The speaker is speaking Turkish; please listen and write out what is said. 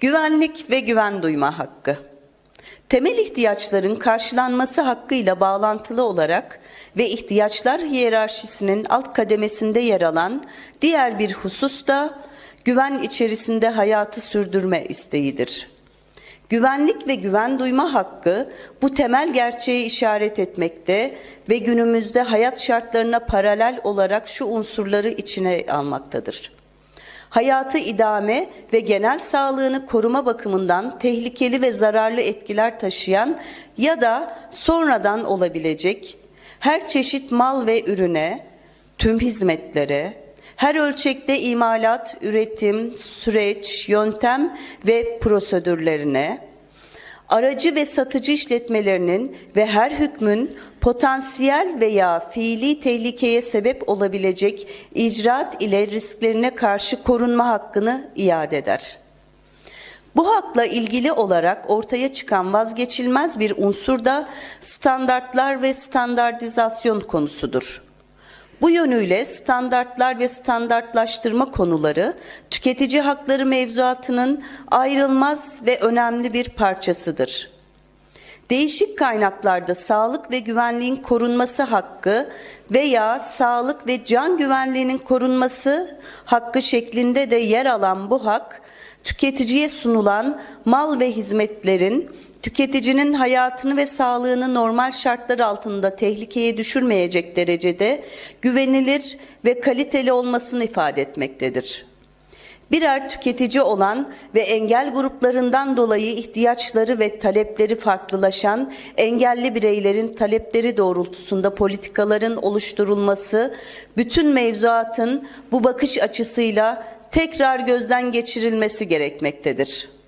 Güvenlik ve güven duyma hakkı. Temel ihtiyaçların karşılanması hakkıyla bağlantılı olarak ve ihtiyaçlar hiyerarşisinin alt kademesinde yer alan diğer bir husus da güven içerisinde hayatı sürdürme isteğidir. Güvenlik ve güven duyma hakkı bu temel gerçeği işaret etmekte ve günümüzde hayat şartlarına paralel olarak şu unsurları içine almaktadır hayatı idame ve genel sağlığını koruma bakımından tehlikeli ve zararlı etkiler taşıyan ya da sonradan olabilecek her çeşit mal ve ürüne, tüm hizmetlere, her ölçekte imalat, üretim, süreç, yöntem ve prosedürlerine, aracı ve satıcı işletmelerinin ve her hükmün potansiyel veya fiili tehlikeye sebep olabilecek icraat ile risklerine karşı korunma hakkını iade eder. Bu hakla ilgili olarak ortaya çıkan vazgeçilmez bir unsur da standartlar ve standartizasyon konusudur. Bu yönüyle standartlar ve standartlaştırma konuları tüketici hakları mevzuatının ayrılmaz ve önemli bir parçasıdır. Değişik kaynaklarda sağlık ve güvenliğin korunması hakkı veya sağlık ve can güvenliğinin korunması hakkı şeklinde de yer alan bu hak, tüketiciye sunulan mal ve hizmetlerin tüketicinin hayatını ve sağlığını normal şartlar altında tehlikeye düşürmeyecek derecede güvenilir ve kaliteli olmasını ifade etmektedir. Birer tüketici olan ve engel gruplarından dolayı ihtiyaçları ve talepleri farklılaşan engelli bireylerin talepleri doğrultusunda politikaların oluşturulması, bütün mevzuatın bu bakış açısıyla tekrar gözden geçirilmesi gerekmektedir.